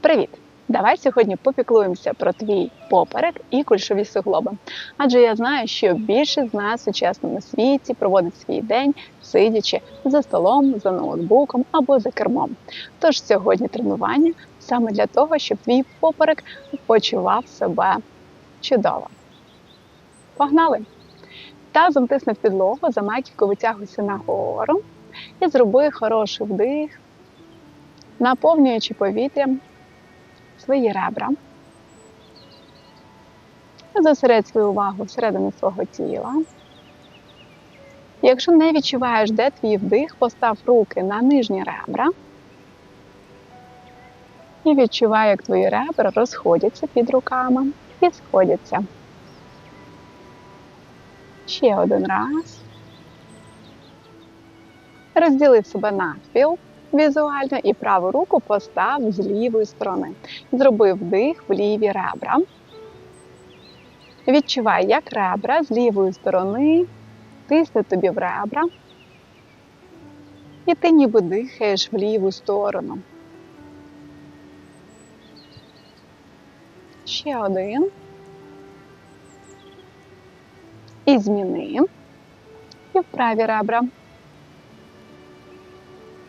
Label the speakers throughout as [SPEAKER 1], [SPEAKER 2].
[SPEAKER 1] Привіт! Давай сьогодні попіклуємося про твій поперек і кульшові суглоби. Адже я знаю, що більшість з нас у чесному світі проводить свій день, сидячи за столом, за ноутбуком або за кермом. Тож сьогодні тренування саме для того, щоб твій поперек почував себе чудово. Погнали! Тазом тисни в підлогу, за маківку витягуйся нагору і зроби хороший вдих, наповнюючи повітрям свої ребра. Зосередь свою увагу всередині свого тіла. Якщо не відчуваєш, де твій вдих, постав руки на нижні ребра. І відчувай, як твої ребра розходяться під руками і сходяться. Ще один раз. Розділив себе навпіл візуально і праву руку постав з лівої сторони. Зроби вдих в ліві ребра. Відчувай, як ребра з лівої сторони тисне тобі в ребра. І ти ніби дихаєш в ліву сторону. Ще один. І зміни. І в праві ребра.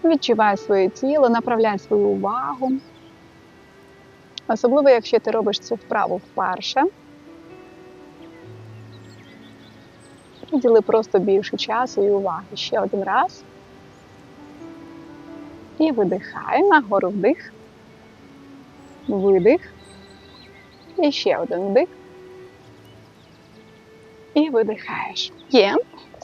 [SPEAKER 1] Відчувай своє тіло, направляй свою увагу. Особливо, якщо ти робиш цю вправу вперше. Приділи просто більше часу і уваги. Ще один раз. І видихай, нагору вдих. Видих. І ще один вдих. І видихаєш. Є.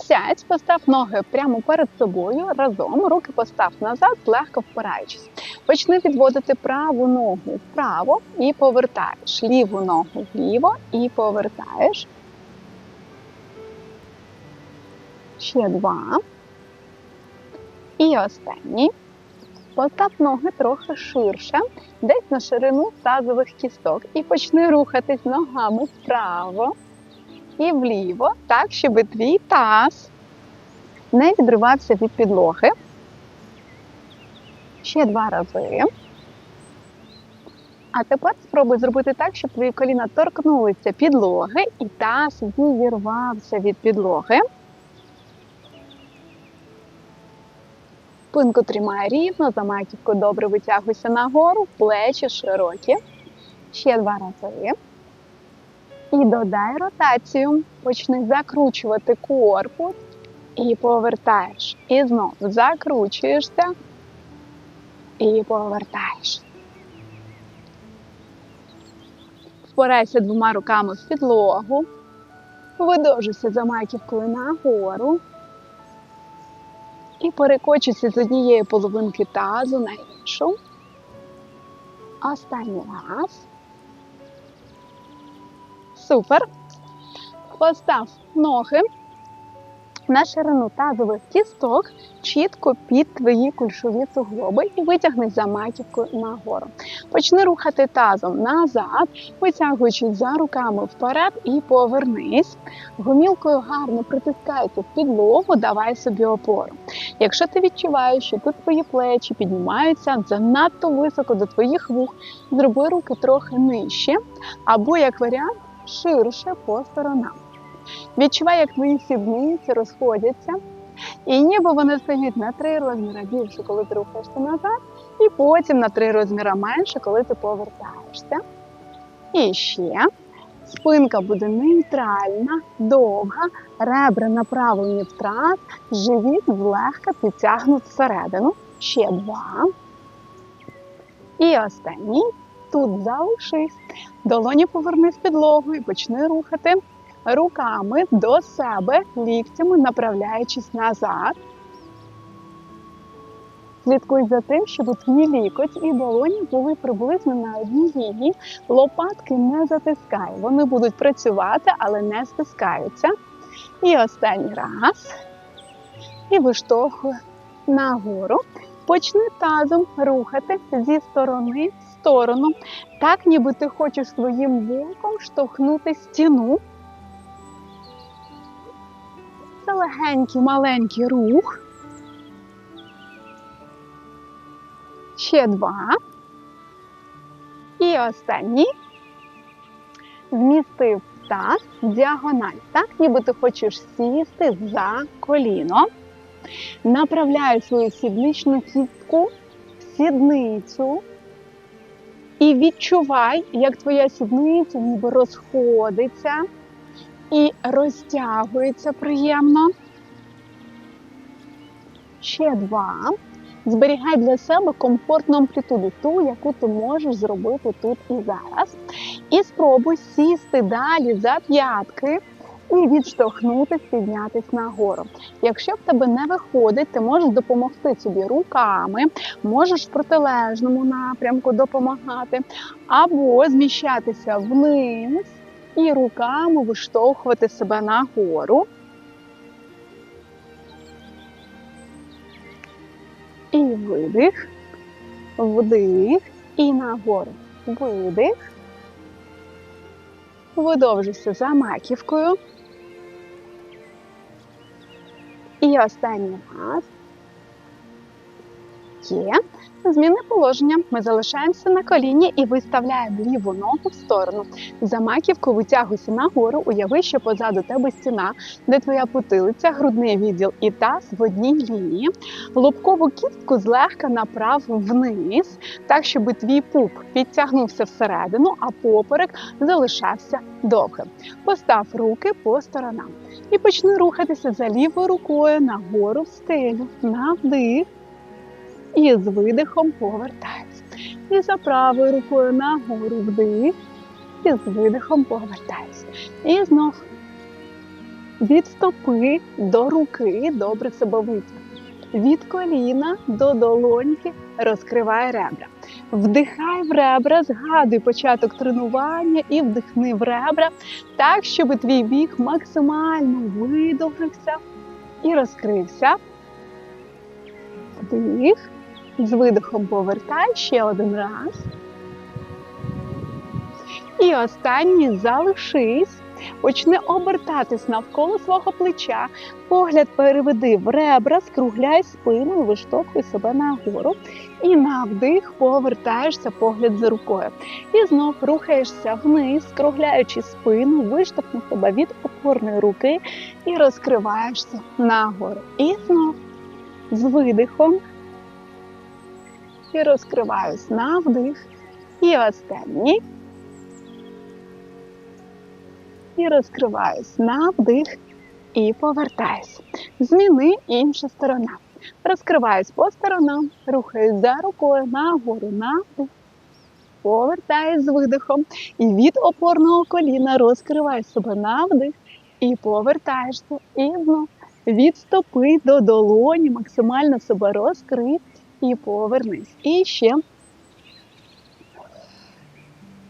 [SPEAKER 1] Сядь, постав ноги прямо перед собою разом, руки постав назад, легко впираючись. Почни відводити праву ногу вправо і повертаєш. Ліву ногу вліво і повертаєш. Ще два. І останній. Постав ноги трохи ширше, десь на ширину тазових кісток. І почни рухатись ногами вправо і вліво, так, щоб твій таз не відривався від підлоги. Ще два рази. А тепер спробуй зробити так, щоб твої коліна торкнулися підлоги і таз відірвався від підлоги. Спинку тримай рівно, за маківку добре витягуйся нагору, плечі широкі. Ще два рази. І додай ротацію. Почни закручувати корпус і повертаєш. І знову закручуєшся і повертаєш. Впирайся двома руками в підлогу. Видовжуйся за маківкою нагору. І перекочуйся з однієї половинки тазу на іншу. Останній раз. Супер. Постав ноги на ширину тазових кісток чітко під твої кульшові суглоби і витягни за маківку нагору. Почни рухати тазом назад, витягуючись за руками вперед і повернись. Гомілкою гарно притискається в підлогу, давай собі опору. Якщо ти відчуваєш, що тут твої плечі піднімаються занадто високо до твоїх вух, зроби руки трохи нижче, або як варіант ширше по сторонам. Відчувай, як твої сідниці розходяться, і ніби вони стають на три розміри більше, коли ти рухаєшся назад, і потім на три розміри менше, коли ти повертаєшся. І ще спинка буде нейтральна, довга, ребра направлені в трас, живіт злегка підтягнут всередину. Ще два. І останній. Тут залишись. Долоні поверни в підлогу і почни рухати руками до себе, ліктями направляючись назад. Слідкуй за тим, щоб твій лікоть і долоні були приблизно на одній лінії. Лопатки не затискай. Вони будуть працювати, але не стискаються. І останній раз. І виштовхуй нагору. Почни тазом рухати зі сторони сторону, так ніби ти хочеш своїм вулком штовхнути стіну. Це легенький маленький рух. Ще два. І останній. Змістив таз в діагональ. Так, ніби ти хочеш сісти за коліно. Направляю свою сідничну кістку в сідницю. І відчувай, як твоя сідниця ніби розходиться і розтягується приємно. Ще два. Зберігай для себе комфортну амплітуду, ту, яку ти можеш зробити тут і зараз. І спробуй сісти далі за п'ятки і відштовхнутися, піднятися нагору. Якщо в тебе не виходить, ти можеш допомогти собі руками, можеш в протилежному напрямку допомагати, або зміщатися вниз і руками виштовхувати себе нагору. І видих, вдих і нагору. Видих. Видовжуйся за маківкою. І останній раз. Є. Зміни положення. Ми залишаємося на коліні і виставляємо ліву ногу в сторону. За маківку витягуйся нагору, уяви, що позаду тебе стіна, де твоя потилиця, грудний відділ і таз в одній лінії. Лобкову кістку злегка направ вниз, так, щоб твій пуп підтягнувся всередину, а поперек залишався довгим. Постав руки по сторонам. І почни рухатися за лівою рукою нагору в стелю. На вдих. І з видихом повертайся. І за правою рукою нагору вдих. І з видихом повертайся. І знов від стопи до руки добре себе витягни. Від коліна до долоньки розкривай ребра. Вдихай в ребра, згадуй початок тренування і вдихни в ребра так, щоб твій біг максимально видовжився і розкрився. Вдих. З видихом повертай ще один раз. І останній залишись. Почни обертатись навколо свого плеча. Погляд переведи в ребра, скругляй спину, виштовхуй себе нагору. І на вдих повертаєшся погляд за рукою. І знов рухаєшся вниз, скругляючи спину, виштовхни себе від опорної руки і розкриваєшся нагору. І знов з видихом і розкриваюсь на вдих. І останній. І розкриваюсь на вдих і повертаюсь. Зміни інша сторона. Розкриваюсь по сторонам, рухаюсь за рукою нагору на вдих. Повертаюсь з видихом. І від опорного коліна розкриваю себе на вдих. І повертаєшся. І знов від стопи до долоні максимально себе розкрив і повернись. І ще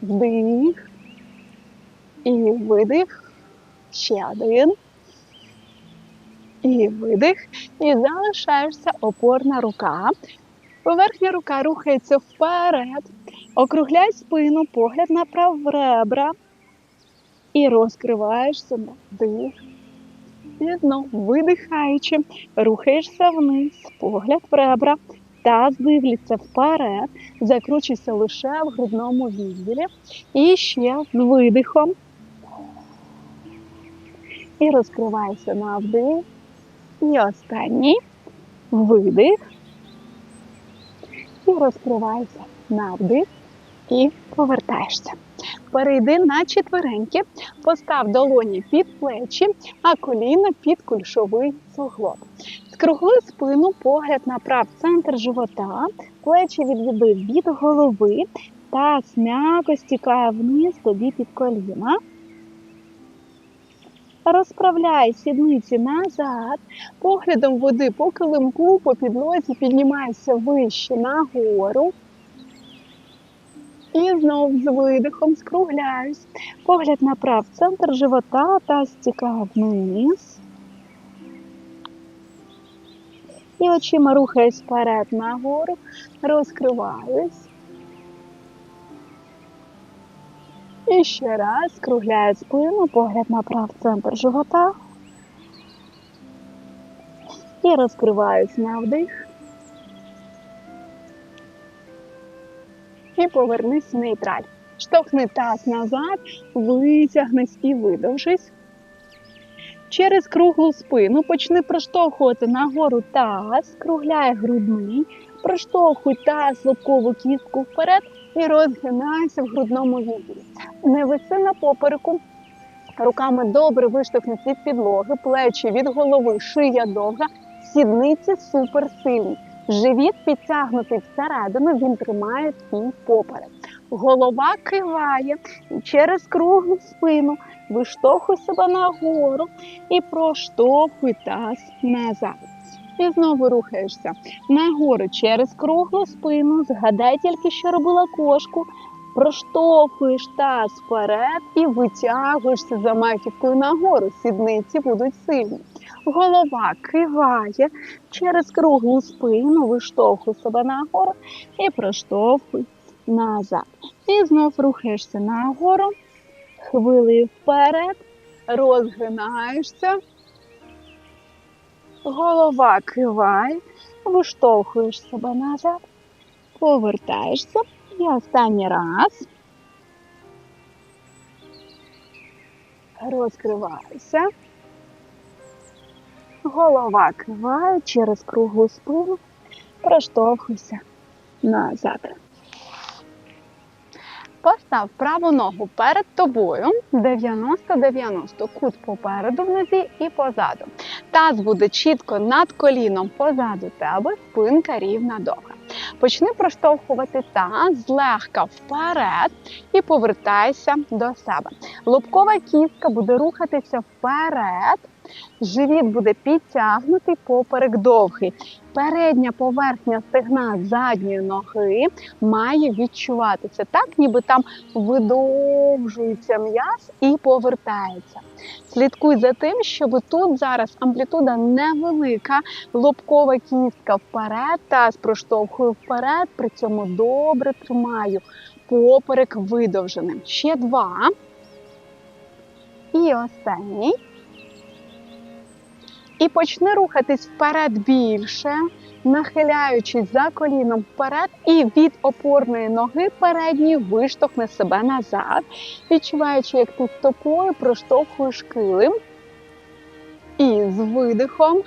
[SPEAKER 1] вдих і видих. Ще один. І видих. І залишаєшся опорна рука. Поверхня рука рухається вперед. Округляй спину, погляд направ в ребра. І розкриваєшся на вдих. І знов видихаючи, рухаєшся вниз, погляд в ребра. Таз дивляться вперед, закручуйся лише в грудному відділі. І ще видихом. І розкривайся на вдих. І останній видих. І розкривайся на вдих. І повертаєшся. Перейди на четвереньки, постав долоні під плечі, а коліна під кульшовий суглоб. Скругли спину, погляд направ центр живота, плечі відведи від голови, таз м'яко стікає вниз тобі під коліна. Розправляй сідниці назад, поглядом води по килимку, по підлозі піднімайся вище нагору. І знов з видихом скругляюсь. Погляд направ центр живота та стікає вниз. І очима рухаюсь вперед нагору, розкриваюсь. І ще раз скругляю спину, погляд направ центр живота. І розкриваюсь на вдих. І повернись в нейтраль. Штовхни таз назад, витягнись і видовжись. Через круглу спину почни проштовхувати нагору таз, скругляй грудний, проштовхуй таз лобкову кістку вперед і розгинайся в грудному відділі. Не виси на попереку. Руками добре виштовхнись від підлоги, плечі від голови, шия довга, сідниці суперсильні. Живіт підтягнутий всередину, він тримає твій поперек. Голова киває через круглу спину виштовхуй себе нагору і проштовхуй таз назад. І знову рухаєшся нагору через круглу спину. Згадай тільки, що робила кошку. Проштовхуєш таз вперед і витягуєшся за маківкою нагору. Сідниці будуть сильні. Голова киває через круглу спину, виштовхуй себе нагору і проштовхуй назад. І знов рухаєшся нагору, хвилею вперед, розгинаєшся. Голова киває, виштовхуєш себе назад, повертаєшся. І останній раз. Розкривайся. Голова киває через круглу спину, проштовхуйся назад. Постав праву ногу перед тобою 90-90, кут попереду в нозі і позаду. Таз буде чітко над коліном позаду тебе, спинка рівна довга. Почни проштовхувати таз злегка вперед і повертайся до себе. Лобкова кістка буде рухатися вперед, живіт буде підтягнутий, поперек довгий. Передня поверхня стегна задньої ноги має відчуватися так, ніби там видовжується м'яз і повертається. Слідкуй за тим, щоб тут зараз амплітуда невелика, лобкова кістка вперед, таз проштовхую вперед, при цьому добре тримаю поперек видовженим. Ще два. І останній. І почни рухатись вперед більше, нахиляючись за коліном вперед, і від опорної ноги передньої виштовхни себе назад, відчуваючи, як ти стопою проштовхуєш килим. І з видихом.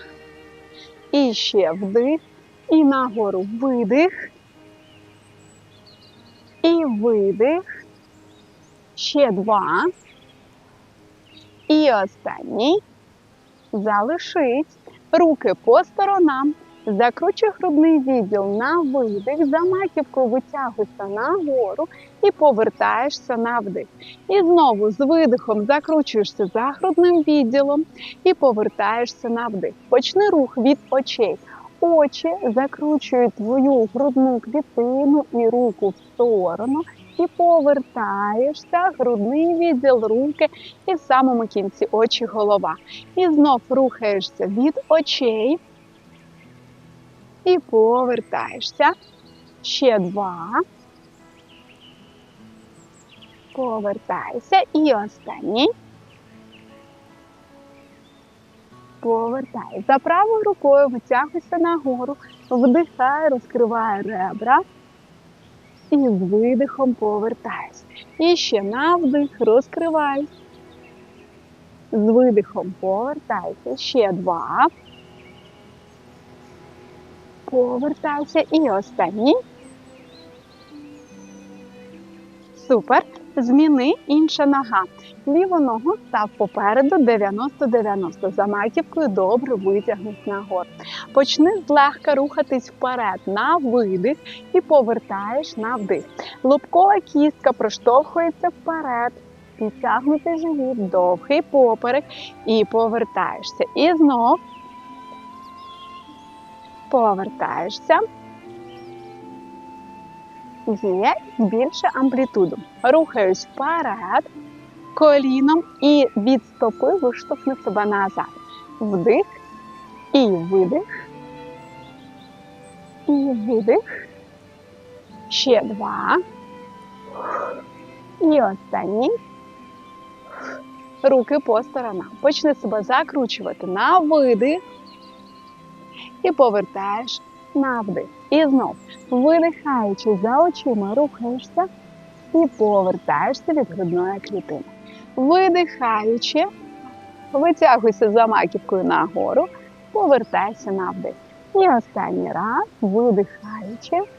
[SPEAKER 1] І ще вдих. І нагору видих. І видих. Ще два. І останній. Залишись. Руки по сторонам. Закручуй грудний відділ на видих, за маківкою витягуйся нагору і повертаєшся на вдих. І знову з видихом закручуєшся за грудним відділом і повертаєшся на вдих. Почни рух від очей. Очі закручують твою грудну клітину і руку в сторону. І повертаєшся, грудний відділ, руки, і в самому кінці очі голова. І знов рухаєшся від очей. І повертаєшся. Ще два. Повертайся. І останній. Повертай. За правою рукою витягуйся нагору, вдихай, розкривай ребра. І з видихом повертаюсь. І ще на вдих, розкривай. З видихом повертайся. Ще два. Повертайся. І останній. Супер. Зміни інша нога. Ліву ногу став попереду 90-90. За маківкою добре витягнись нагору. Почни злегка рухатись вперед на видих і повертаєш на вдих. Лобкова кістка проштовхується вперед. Підтягнутий живіт, довгий поперек і повертаєшся. І знов повертаєшся. Є більше амплітуду. Рухаюсь вперед коліном і від стопи виштовхни себе назад. Вдих і видих. І видих. Ще два. І останній. Руки по сторонам. Почни себе закручувати на видих. І повертаєш на. І знов, видихаючи за очима, рухаєшся. і повертаєшся від грудної клітини. Видихаючи, витягуйся за маківкою нагору, повертайся на вдих. І останній раз, видихаючи,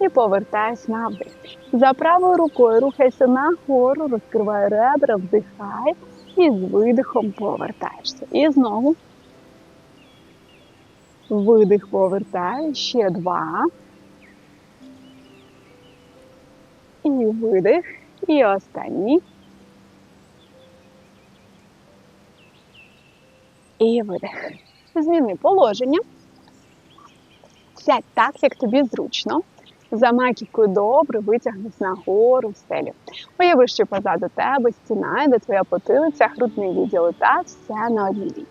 [SPEAKER 1] і повертайся на вдих. За правою рукою рухайся нагору, розкривай ребра, вдихай і з видихом повертаєшся. І знову. Видих повертаю, ще два. І видих. І останній. І видих. Зміни положення. Сядь так, як тобі зручно. За маківкою добре витягнись нагору в стелю. Уяви, що позаду тебе стіна, де твоя потилиця, грудний відділ та все на одній.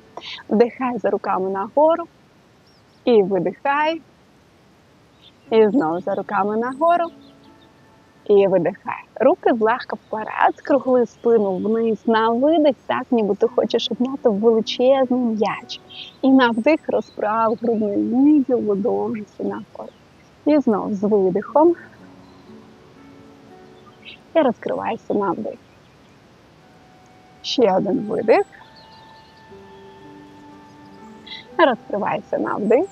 [SPEAKER 1] Вдихай за руками нагору. І видихай. І знову за руками нагору. І видихай. Руки злегка вперед, скругли спину вниз на видих, так ніби ти хочеш обняти величезний м'яч. І на вдих розправ грудний відділ, видовжуйся нагору. І знову з видихом. І розкривайся на вдих. Ще один видих. Розкривайся на вдих.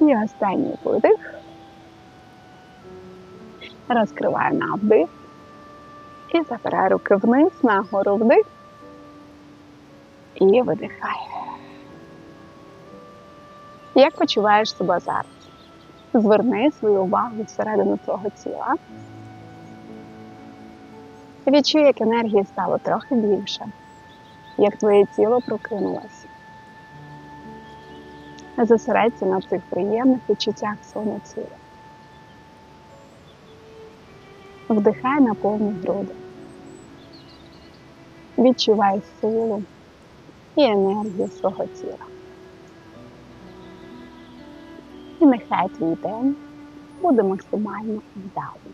[SPEAKER 1] І останній видих. Розкривай на вдих. І забирай руки вниз, нагору вдих. І видихай. Як почуваєш себе зараз? Зверни свою увагу всередину твого тіла. Відчуй, як енергії стало трохи більше, як твоє тіло прокинулося. Зосередься на цих приємних відчуттях в своєму тілі. Вдихай на повні груди. Відчувай силу і енергію свого тіла. І нехай твій день буде максимально вдалим.